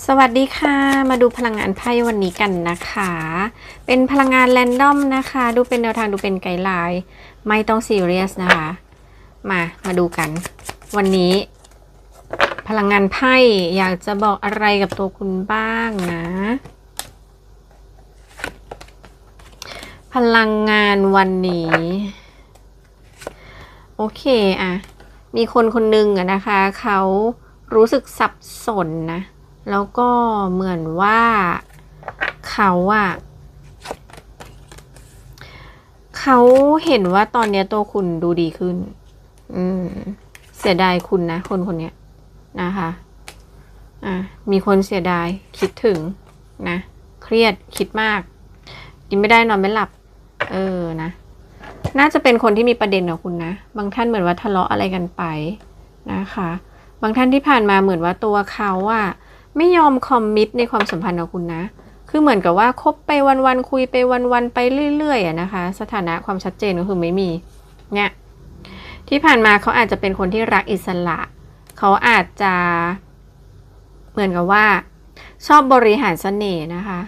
สวัสดีค่ะ มาดูพลังงานไพ่วันนี้กันนะคะ เป็นพลังงานแรนดอมนะคะ ดูเป็นแนวทางดูเป็นไกด์ไลน์ไม่ต้องซีเรียสนะคะ มามาดูกัน วันนี้ พลังงานไพ่อยากจะบอกอะไรกับตัวคุณบ้างนะ พลังงานวันนี้ โอเคอะมีคนคนหนึ่งอะนะคะ เขารู้สึกสับสนนะ แล้วก็เหมือนว่าเขาอะเขาเห็นว่าตอนนี้ตัวคุณดูดีขึ้น อืม เสียดายคุณนะ คนคนนี้นะคะ อะ มีคนเสียดายคิดถึงนะ เครียดคิดมาก กินไม่ได้นอนไม่หลับ เออนะ น่าจะเป็นคนที่มีประเด็นกับคุณนะ บางท่านเหมือนว่าทะเลาะอะไรกันไปนะคะ บางท่านที่ผ่านมาเหมือนว่าตัวเขาอะ ไม่ยอมคอมมิตในความสัมพันธ์กับคุณนะ คือเหมือนกับว่าคบไปวันๆคุยไปวันๆไปเรื่อยๆอะนะคะ สถานะความชัดเจนก็คือไม่มี เนี่ย ที่ผ่านมาเขาอาจจะเป็นคนที่รักอิสระ เขาอาจจะ เหมือนกับว่า ชอบบริหารเสน่ห์นะคะ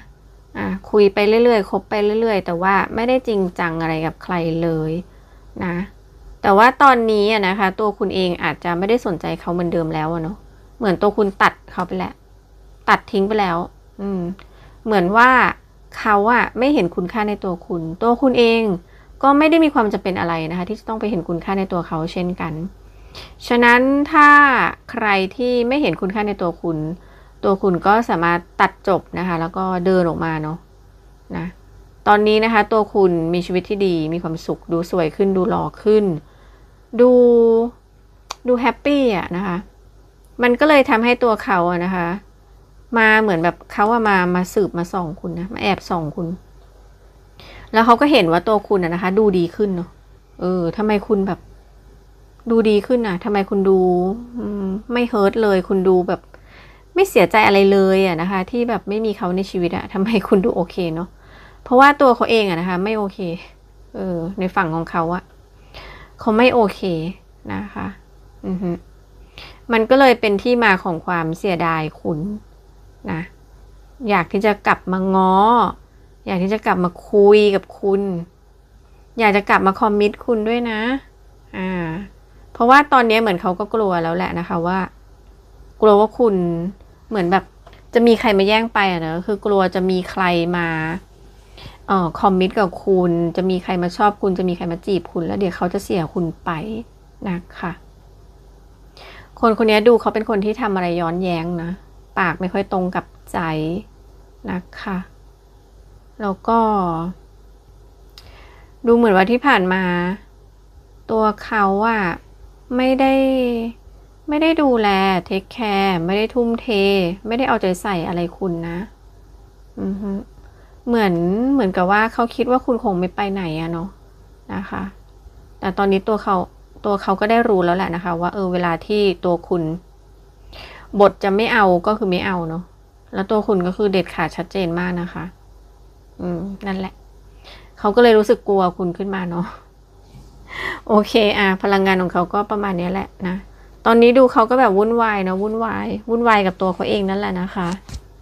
อะคุยไปเรื่อยๆ คบไปเรื่อย ๆ แต่ว่าไม่ได้จริงจังอะไรกับใครเลยนะ แต่ว่าตอนนี้อะนะคะ ตัวคุณเองอาจจะไม่ได้สนใจเขาเหมือนเดิมแล้วเนาะ เหมือนตัวคุณตัดเขาไปแล้ว ตัดทิ้งไปแล้ว อืม เหมือนว่าเขาอะไม่เห็นคุณค่าในตัวคุณ ตัวคุณเองก็ไม่ได้มีความจำเป็นอะไรนะคะ ที่จะต้องไปเห็นคุณค่าในตัวเขาเช่นกัน ฉะนั้นถ้าใครที่ไม่เห็นคุณค่าในตัวคุณ ตัวคุณก็สามารถตัดจบนะคะ แล้วก็เดินออกมาเนาะนะตอนนี้นะคะ ตัวคุณมีชีวิตที่ดีมีความสุขดูสวยขึ้น ดูหล่อขึ้น ดูดูแฮปปี้อะนะคะ มันก็เลยทำให้ตัวเขาอะนะคะ มาเหมือนแบบเขาอะมามาสืบมาส่องคุณนะมาแอบส่องคุณ แล้วเขาก็เห็นว่าตัวคุณอะนะคะ ดูดีขึ้นเนาะเออทำไมคุณแบบ ดูดีขึ้นอะทำไมคุณดูอไม่เฮิร์ตเลย คุณดูแบบ ไม่เสียใจอะไรเลยอะนะคะ ที่แบบไม่มีเขาในชีวิตอะทำไมคุณดูโอเคเนาะเพราะว่าตัวเขาเองอะนะคะ ไม่โอเค เออ ในฝั่งของเขาอะเขาไม่โอเคนะคะ อือฮึมันก็เลยเป็นที่มาของความเสียดายคุณ นะอยากที่จะกลับมาง้อ อยากที่จะกลับมาคุยกับคุณ อยากจะกลับมาคอมมิตคุณด้วยนะอ่าเพราะว่าตอนนี้เหมือนเขาก็กลัวแล้วแหละนะคะว่า กลัวว่าคุณเหมือนแบบจะมีใครมาแย่งไปอะเนอะคือกลัวจะมีใครมาเอ่อคอมมิตกับคุณ จะมีใครมาชอบคุณจะมีใครมาจีบคุณ แล้วเดี๋ยวเขาจะเสียคุณไปนะคะคนคนนี้ดูเขาเป็นคนที่ทำอะไรย้อนแย้งนะ ปากไม่ค่อยตรงกับใจนะคะ แล้วก็ ดูเหมือนว่าที่ผ่านมา ตัวเขาอะไม่ได้ไม่ได้ดูแลเทคแคร์ไม่ได้ทุ่มเท ไม่ได้เอาใจใส่อะไรคุณนะอือฮึเหมือนเหมือนกับว่าเขาคิดว่าคุณคงไม่ไปไหนอะเนาะนะคะ แต่ตอนนี้ตัวเขาตัวเขาก็ได้รู้แล้วแหละนะคะ ว่าเออเวลาที่ตัวคุณ บทจะไม่เอาก็คือไม่เอาเนาะแล้วตัวคุณก็คือเด็ดขาดชัดเจนมากนะคะ อืม นั่นแหละ เขาก็เลยรู้สึกกลัวคุณขึ้นมาเนาะโอเค อะพลังงานของเขาก็ประมาณนี้แหละนะตอนนี้ดูเขาก็แบบวุ่นวายนะวุ่นวายวุ่นวายกับตัวเขาเองนั่นแหละนะคะ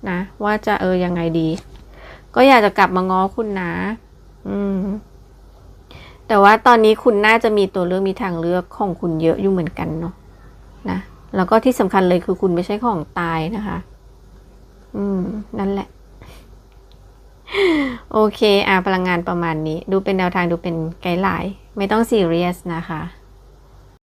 นะว่าจะเออยังไงดี ก็อยากจะกลับมาง้อคุณนะ อืม แต่ว่าตอนนี้คุณน่าจะมีตัวเลือกมีทางเลือกของคุณเยอะอยู่เหมือนกันเนาะนะ แล้วก็ที่สำคัญเลยคือคุณไม่ใช่ของตายนะคะ อืม นั่นแหละ โอเค อะพลังงานประมาณนี้ ดูเป็นแนวทางดูเป็นไกด์ไลน์ ไม่ต้องซีเรียสนะคะ